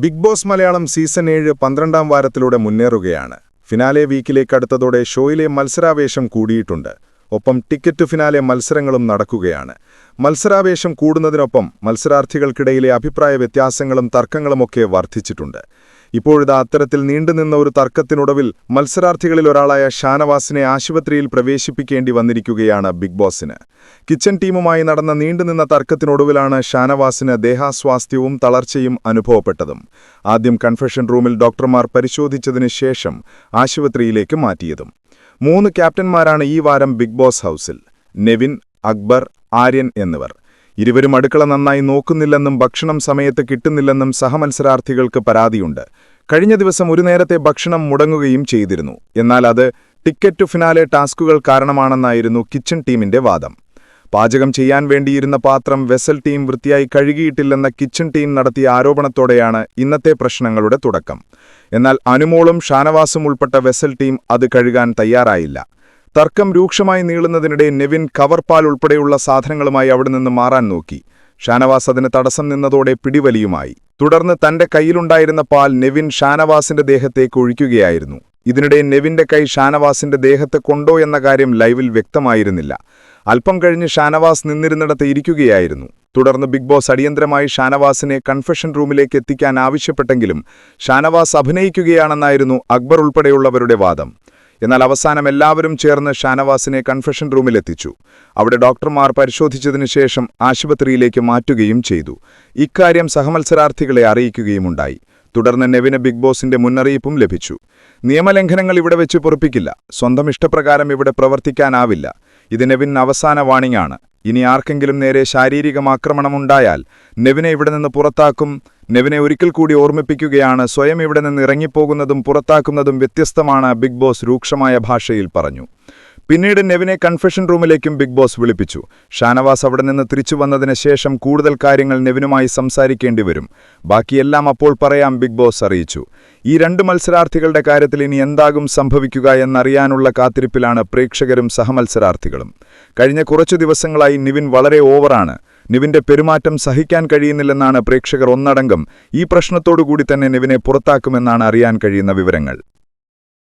Big boss Malayalam season ഏഴ് പന്ത്രണ്ടാം വാരത്തിലൂടെ മുന്നേറുകയാണ്. ഫിനാലെ വീക്കിലേക്ക് അടുത്തതോടെ ഷോയിലെ മത്സരാവേശം കൂടിയിട്ടുണ്ട്. ഒപ്പം ടിക്കറ്റ് ഫിനാലെ മത്സരങ്ങളും നടക്കുകയാണ്. മത്സരാവേശം കൂടുന്നതിനൊപ്പം മത്സരാർത്ഥികൾക്കിടയിലെ അഭിപ്രായ വ്യത്യാസങ്ങളും തർക്കങ്ങളുമൊക്കെ വർദ്ധിച്ചിട്ടുണ്ട്. ഇപ്പോഴിതാ അത്തരത്തിൽ നീണ്ടുനിന്ന ഒരു തർക്കത്തിനൊടുവിൽ മത്സരാർത്ഥികളിൽ ഒരാളായ ഷാനവാസിനെ ആശുപത്രിയിൽ പ്രവേശിപ്പിക്കേണ്ടി വന്നിരിക്കുകയാണ് ബിഗ് ബോസിന്. കിച്ചൺ ടീമുമായി നടന്ന നീണ്ടുനിന്ന തർക്കത്തിനൊടുവിലാണ് ഷാനവാസിന് ദേഹാസ്വാസ്ഥ്യവും തളർച്ചയും അനുഭവപ്പെട്ടതും. ആദ്യം കൺഫെഷൻ റൂമിൽ ഡോക്ടർമാർ പരിശോധിച്ചതിന് ശേഷം ആശുപത്രിയിലേക്ക് മാറ്റിയതും. മൂന്ന് ക്യാപ്റ്റന്മാരാണ് ഈ വാരം ബിഗ് ബോസ് ഹൗസിൽ. നെവിൻ അക്ബർ ആര്യൻ എന്നിവർ. ഇരുവരും അടുക്കള നന്നായി നോക്കുന്നില്ലെന്നും ഭക്ഷണം സമയത്ത് കിട്ടുന്നില്ലെന്നും സഹമത്സരാർത്ഥികൾക്ക് പരാതിയുണ്ട്. കഴിഞ്ഞ ദിവസം ഒരു നേരത്തെ ഭക്ഷണം മുടങ്ങുകയും ചെയ്തിരുന്നു. എന്നാൽ അത് ടിക്കറ്റ് ടു ഫിനാലെ ടാസ്കുകൾ കാരണമാണെന്നായിരുന്നു കിച്ചൺ ടീമിന്റെ വാദം. പാചകം ചെയ്യാൻ വേണ്ടിയിരുന്ന പാത്രം വെസൽ ടീം വൃത്തിയായി കഴുകിയിട്ടില്ലെന്ന കിച്ചൺ ടീം നടത്തിയ ആരോപണത്തോടെയാണ് ഇന്നത്തെ പ്രശ്നങ്ങളുടെ തുടക്കം. എന്നാൽ അനുമോളും ഷാനവാസും ഉൾപ്പെട്ട വെസൽ ടീം അത് കഴുകാൻ തയ്യാറായില്ല. തർക്കം രൂക്ഷമായി നീളുന്നതിനിടെ നെവിൻ കവർപാൽ ഉൾപ്പെടെയുള്ള സാധനങ്ങളുമായി അവിടെ നിന്ന് മാറാൻ നോക്കി. ഷാനവാസ് അതിന് തടസ്സം നിന്നതോടെ പിടിവലിയുമായി. തുടർന്ന് തന്റെ കയ്യിലുണ്ടായിരുന്ന പാൽ നെവിൻ ഷാനവാസിന്റെ ദേഹത്തേക്ക് ഒഴിക്കുകയായിരുന്നു. ഇതിനിടെ നെവിന്റെ കൈ ഷാനവാസിന്റെ ദേഹത്ത് കൊണ്ടോ എന്ന കാര്യം ലൈവിൽ വ്യക്തമായിരുന്നില്ല. അല്പം കഴിഞ്ഞ് ഷാനവാസ് നിന്നിരുന്നിടത്ത് ഇരിക്കുകയായിരുന്നു. തുടർന്ന് ബിഗ് ബോസ് അടിയന്തരമായി ഷാനവാസിനെ കൺഫെഷൻ റൂമിലേക്ക് എത്തിക്കാൻ ആവശ്യപ്പെട്ടെങ്കിലും ഷാനവാസ് അഭിനയിക്കുകയാണെന്നായിരുന്നു അക്ബർ ഉൾപ്പെടെയുള്ളവരുടെ വാദം. എന്നാൽ അവസാനം എല്ലാവരും ചേർന്ന് ഷാനവാസിനെ കൺഫെഷൻ റൂമിലെത്തിച്ചു അവിടെ ഡോക്ടർമാർ പരിശോധിച്ചതിനു ശേഷം ആശുപത്രിയിലേക്ക് മാറ്റുകയും ചെയ്തു. ഇക്കാര്യം സഹമത്സരാർത്ഥികളെ അറിയിക്കുകയുമുണ്ടായി തുടർന്ന് നെവിന് ബിഗ് ബോസിന്റെ മുന്നറിയിപ്പും ലഭിച്ചു. നിയമലംഘനങ്ങൾ ഇവിടെ വെച്ച് പൊറപ്പിക്കില്ല. സ്വന്തം ഇഷ്ടപ്രകാരം ഇവിടെ പ്രവർത്തിക്കാനാവില്ല. ഇത് നെവിൻ അവസാന വാണിംഗാണ് ഇനി ആർക്കെങ്കിലും നേരെ ശാരീരികമാക്രമണമുണ്ടായാൽ നെവിനെ ഇവിടെ നിന്ന് പുറത്താക്കും. നെവിനെ ഒരിക്കൽ കൂടി ഓർമ്മിപ്പിക്കുകയാണ്. സ്വയം ഇവിടെ നിന്ന് ഇറങ്ങിപ്പോകുന്നതും പുറത്താക്കുന്നതും വ്യത്യസ്തമാണ് ബിഗ് ബോസ് രൂക്ഷമായ ഭാഷയിൽ പറഞ്ഞു. പിന്നീട് നെവിനെ കൺഫെഷൻ റൂമിലേക്കും ബിഗ് ബോസ് വിളിപ്പിച്ചു. ഷാനവാസ് അവിടെ നിന്ന് തിരിച്ചു വന്നതിന് ശേഷം കൂടുതൽ കാര്യങ്ങൾ നെവിനുമായി സംസാരിക്കേണ്ടി വരും. ബാക്കിയെല്ലാം അപ്പോൾ പറയാം ബിഗ് ബോസ് അറിയിച്ചു. ഈ രണ്ട് മത്സരാർത്ഥികളുടെ കാര്യത്തിൽ ഇനി എന്താകും സംഭവിക്കുക എന്നറിയാനുള്ള കാത്തിരിപ്പിലാണ് പ്രേക്ഷകരും സഹമത്സരാർത്ഥികളും. കഴിഞ്ഞ കുറച്ചു ദിവസങ്ങളായി നിവിൻ വളരെ ഓവറാണ്. നിവിന്റെ പെരുമാറ്റം സഹിക്കാൻ കഴിയുന്നില്ലെന്നാണ് പ്രേക്ഷകർ ഒന്നടങ്കം. ഈ പ്രശ്നത്തോടുകൂടി തന്നെ നിവിനെ പുറത്താക്കുമെന്നാണ് അറിയാൻ കഴിയുന്ന വിവരങ്ങൾ.